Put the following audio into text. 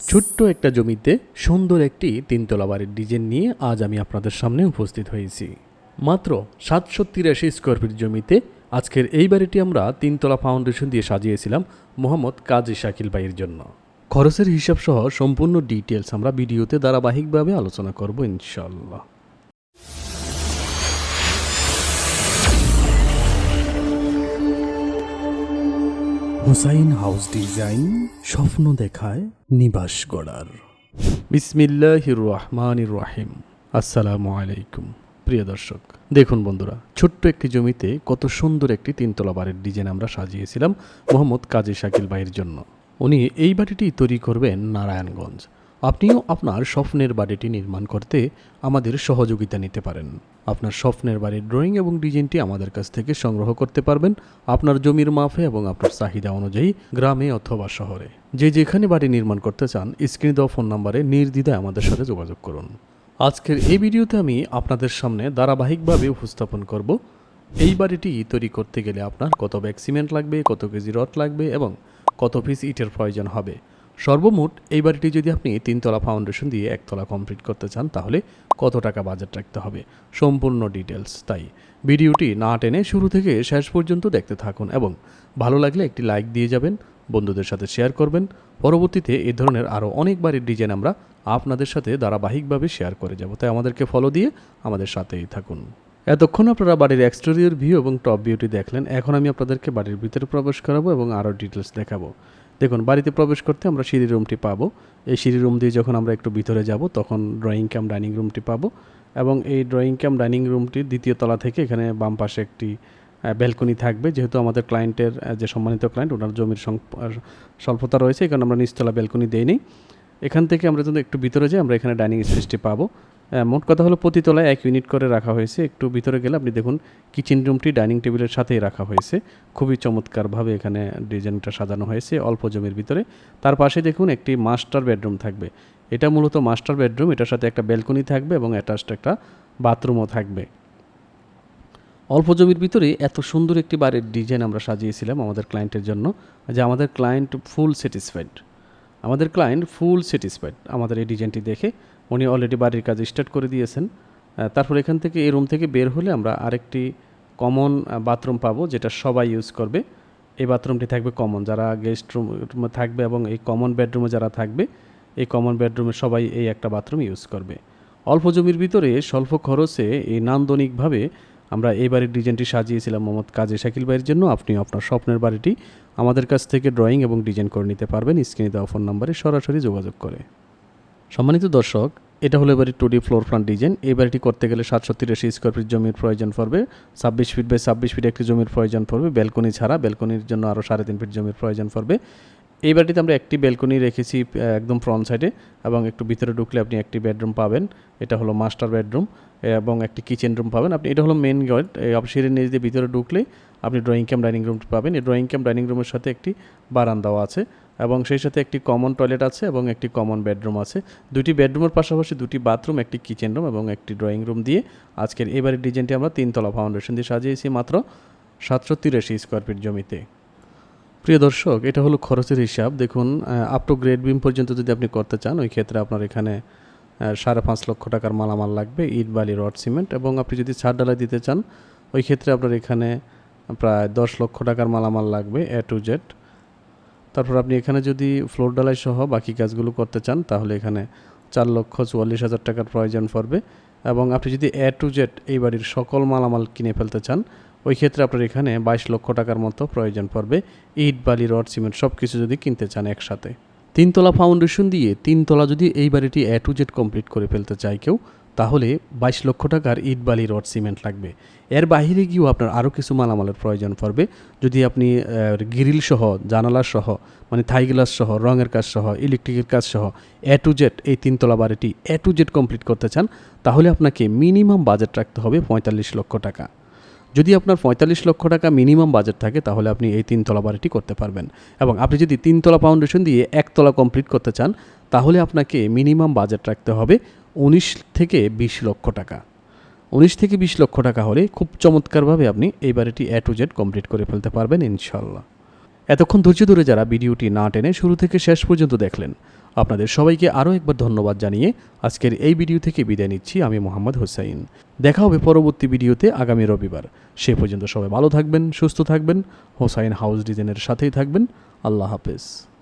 ছোট্ট একটা জমিতে সুন্দর একটি তিনতলা বাড়ির ডিজাইন নিয়ে আজ আমি আপনাদের সামনে উপস্থিত হয়েছি। মাত্র সাতশো তিরাশি স্কোয়ার ফিট জমিতে আজকের এই বাড়িটি আমরা তিনতলা ফাউন্ডেশন দিয়ে সাজিয়েছিলাম মোহাম্মদ কাজী শাকিল ভাইয়ের জন্য। খরচের হিসাব সহ সম্পূর্ণ ডিটেলস আমরা ভিডিওতে ধারাবাহিকভাবে আলোচনা করব ইনশাল্লাহ হুসাইন হাউস ডিজাইন স্বপ্ন দেখায় নিবাস গড়ার। বিসমিল্লাহির রহমান রাহিম। আসসালামু আলাইকুম, প্রিয় দর্শক। দেখুন বন্ধুরা, ছোট্ট একটি জমিতে কত সুন্দর একটি তিনতলা বাড়ির ডিজাইন আমরা সাজিয়েছিলাম মোহাম্মদ কাজী শাকিল ভাইয়ের জন্য। উনি এই বাড়িটি তৈরি করবেন নারায়ণগঞ্জ। আপনিও আপনার স্বপ্নের বাড়িটি নির্মাণ করতে আমাদের সহযোগিতা নিতে পারেন। আপনার স্বপ্নের বাড়ির ড্রয়িং এবং ডিজাইনটি আমাদের কাছ থেকে সংগ্রহ করতে পারবেন। আপনার জমির মাফে এবং আপনার চাহিদা অনুযায়ী গ্রামে অথবা শহরে। যে যেখানে বাড়ি নির্মাণ করতে চান স্ক্রিনে দেওয়া ফোন নাম্বারে নির্দ্বিধায় আমাদের সাথে যোগাযোগ করুন। আজকের এই ভিডিওতে আমি আপনাদের সামনে ধারাবাহিকভাবে উপস্থাপন করব। এই বাড়িটি তৈরি করতে গেলে আপনার কত ব্যাগ সিমেন্ট লাগবে, কত কেজি রড লাগবে এবং কত পিস ইটের প্রয়োজন হবে। সর্বমোট এই বাড়িটি যদি আপনি তিনতলা ফাউন্ডেশন দিয়ে একতলা কমপ্লিট করতে চান, তাহলে কত টাকা বাজেট রাখতে হবে? সম্পূর্ণ ডিটেলস তাই। ভিডিওটি না টেনে শুরু থেকে শেষ পর্যন্ত দেখতে থাকুন এবং ভালো লাগলে একটি লাইক দিয়ে যাবেন, বন্ধুদের সাথে শেয়ার করবেন। পরবর্তীতে এ ধরনের আরও অনেক বাড়ির ডিজাইন আমরা আপনাদের সাথে ধারাবাহিকভাবে শেয়ার করে যাব। তাই আমাদেরকে ফলো দিয়ে আমাদের সাথেই থাকুন। এতক্ষণ আপনারা বাড়ির এক্সটেরিয়র ভিউ এবং টপ ভিউটি দেখলেন। এখন আমি আপনাদেরকে বাড়ির ভিতরে প্রবেশ করাবো এবং আরও ডিটেলস দেখাবো। দেখুন, বাড়িতে প্রবেশ করতে আমরা সিঁড়ি রুমটি পাবো। এই সিঁড়ি রুম দিয়ে যখন আমরা একটু ভিতরে যাব, তখন ড্রয়িং ক্যাম ডাইনিং রুমটি পাবো এবং এই ড্রয়িং ক্যাম ডাইনিং রুমটির দ্বিতীয় তলা থেকে এখানে বাম পাশে একটি ব্যালকনি থাকবে। যেহেতু আমাদের ক্লায়েন্টের যে সম্মানিত ক্লায়েন্ট ওনার জমির স্বল্পতা রয়েছে এখানে আমরা নিচতলা ব্যালকনি দেইনি। এখান থেকে আমরা যদি একটু ভিতরে যাই, আমরা এখানে ডাইনিং স্পেসটি পাবো। মোট কথা হলো প্রতি তলায় এক ইউনিট করে রাখা হয়েছে। একটু ভিতরে গেলে আপনি দেখুন কিচেন রুমটি ডাইনিং টেবিলের সাথেই রাখা হয়েছে। খুবই চমৎকারভাবে এখানে ডিজাইনটা সাজানো হয়েছে অল্প জমির ভিতরে। তার পাশে দেখুন, একটি মাস্টার বেডরুম থাকবে। এটা মূলত মাস্টার বেডরুম এটার সাথে একটা ব্যালকনি থাকবে এবং অ্যাটাচড একটা বাথরুমও থাকবে। অল্প জমির ভিতরে এত সুন্দর একটি বাড়ির ডিজাইন আমরা সাজিয়েছিলাম আমাদের ক্লায়েন্টের জন্য, যে আমাদের ক্লায়েন্ট ফুল স্যাটিসফাইড আমাদের ক্লায়েন্ট ফুল স্যাটিসফাইড আমাদের এই ডিজাইনটি দেখে উনি অলরেডি বাড়ির কাজ স্টার্ট করে দিয়েছেন। তারপর এখান থেকে, এই রুম থেকে বের হলে আমরা আরেকটি কমন বাথরুম পাবো, যেটা সবাই ইউজ করবে। এই বাথরুমটি থাকবে কমন যারা গেস্ট রুম থাকবে এবং এই কমন বেডরুমে যারা থাকবে, এই কমন বেডরুমে সবাই এই একটা বাথরুম ইউজ করবে। অল্প জমির ভিতরে, স্বল্প খরচে এই নান্দনিকভাবে আমরা এই বাড়ির ডিজাইনটি সাজিয়েছিলাম মোহাম্মদ কাজী শাকিল ভাইয়ের জন্য। আপনি আপনার স্বপ্নের বাড়িটি আমাদের কাছ থেকে ড্রয়িং এবং ডিজাইন করে নিতে পারবেন। স্ক্রিনে দেওয়া ফোন নাম্বারে সরাসরি যোগাযোগ করে। সম্মানিত দর্শক, এটা হলো এবারে two D floor plan design এই বাড়িটি করতে গেলে সাতশো তিরাশি স্কোয়ার ফিট জমির প্রয়োজন পড়বে। ছাব্বিশ ফিট বাই ছাব্বিশ ফিট একটি জমির প্রয়োজন পড়বে। ব্যালকনি ছাড়া, ব্যালকনির জন্য আরও সাড়ে তিন ফিট জমির প্রয়োজন পড়বে। এই বাড়িতে আমরা একটি ব্যালকনি রেখেছি একদম ফ্রন্ট সাইডে এবং একটু ভিতরে ঢুকলে আপনি একটি বেডরুম পাবেন। এটা হলো মাস্টার বেডরুম এবং একটি কিচেন রুম পাবেন। আপনি, এটা হলো মেন গেট এই সিঁড়ির নিচ দিয়ে ভিতরে ঢুকলে আপনি ড্রয়িং ক্যাম্প ডাইনিং রুমটি পাবেন। এই ড্রয়িং ক্যাম্প ডাইনিং রুমের সাথে একটি বারান্দাও আছে এবং সেই সাথে একটি কমন টয়লেট আছে এবং একটি কমন বেডরুম আছে। দুটি বেডরুমের পাশাপাশি দুটি বাথরুম একটি কিচেন রুম এবং একটি ড্রয়িং রুম দিয়ে আজকের এবারের ডিজাইনটি আমরা তিনতলা ফাউন্ডেশন দিয়ে সাজিয়েছি মাত্র সাতশো তিরাশি স্কোয়ার ফিট জমিতে। প্রিয় দর্শক, এটা হলো খরচের হিসাব। দেখুন আপ টু গ্রেড বিম পর্যন্ত যদি আপনি করতে চান, ওই ক্ষেত্রে আপনার এখানে সাড়ে পাঁচ লক্ষ টাকার মালামাল লাগবে, ইট, বালি, রড, সিমেন্ট এবং আপনি যদি ছাদ ডালাই দিতে চান, ওই ক্ষেত্রে আপনার এখানে প্রায় দশ লক্ষ টাকার মালামাল লাগবে এ টু জেড তারপর আপনি এখানে যদি ফ্লোর ডালাই সহ বাকি কাজগুলো করতে চান, তাহলে এখানে চার লক্ষ চুয়াল্লিশ হাজার টাকার প্রয়োজন পড়বে এবং আপনি যদি এ টু জেড এই বাড়ির সকল মালামাল কিনে ফেলতে চান ওই ক্ষেত্রে আপনার এখানে বাইশ লক্ষ টাকার মতো প্রয়োজন পড়বে। ইট, বালি, রড, সিমেন্ট সব কিছু যদি কিনতে চান একসাথে। তিনতলা ফাউন্ডেশন দিয়ে তিনতলা যদি এই বাড়িটি এ টু জেড কমপ্লিট করে ফেলতে চায় কেউ, তাহলে বাইশ লক্ষ টাকার ইট, বালি, রড, সিমেন্ট লাগবে। এর বাইরে গিয়েও আপনার আরও কিছু মালামালের প্রয়োজন পড়বে। যদি আপনি গ্রিল সহ, জানালা সহ মানে থাই গ্লাস সহ, রঙের কাজ সহ, ইলেকট্রিকের কাজ সহ, এ টু জেড এই তিনতলা বাড়িটি এ টু জেড কমপ্লিট করতে চান, তাহলে আপনাকে মিনিমাম বাজেট রাখতে হবে পঁয়তাল্লিশ লক্ষ টাকা। যদি আপনার পঁয়তাল্লিশ লক্ষ টাকা মিনিমাম বাজেট থাকে, তাহলে আপনি এই তিনতলা বাড়িটি করতে পারবেন। এবং আপনি যদি তিনতলা ফাউন্ডেশন দিয়ে একতলা কমপ্লিট করতে চান, তাহলে আপনাকে মিনিমাম বাজেট রাখতে হবে উনিশ থেকে বিশ লক্ষ টাকা। উনিশ থেকে বিশ লক্ষ টাকা হলে খুব চমৎকারভাবে আপনি এই বাড়িটি এ টু জেড কমপ্লিট করে ফেলতে পারবেন ইনশাল্লাহ এতক্ষণ ধৈর্য ধরে যারা ভিডিওটি না টেনে শুরু থেকে শেষ পর্যন্ত দেখলেন আপনাদের সবাইকে আরও একবার ধন্যবাদ জানিয়ে আজকের এই ভিডিও থেকে বিদায় নিচ্ছি। আমি মোহাম্মদ হোসাইন। দেখা হবে পরবর্তী ভিডিওতে আগামী রবিবার। সে পর্যন্ত সবাই ভালো থাকবেন, সুস্থ থাকবেন। হোসাইন হাউস ডিজাইনের সাথেই থাকবেন। আল্লাহ হাফেজ।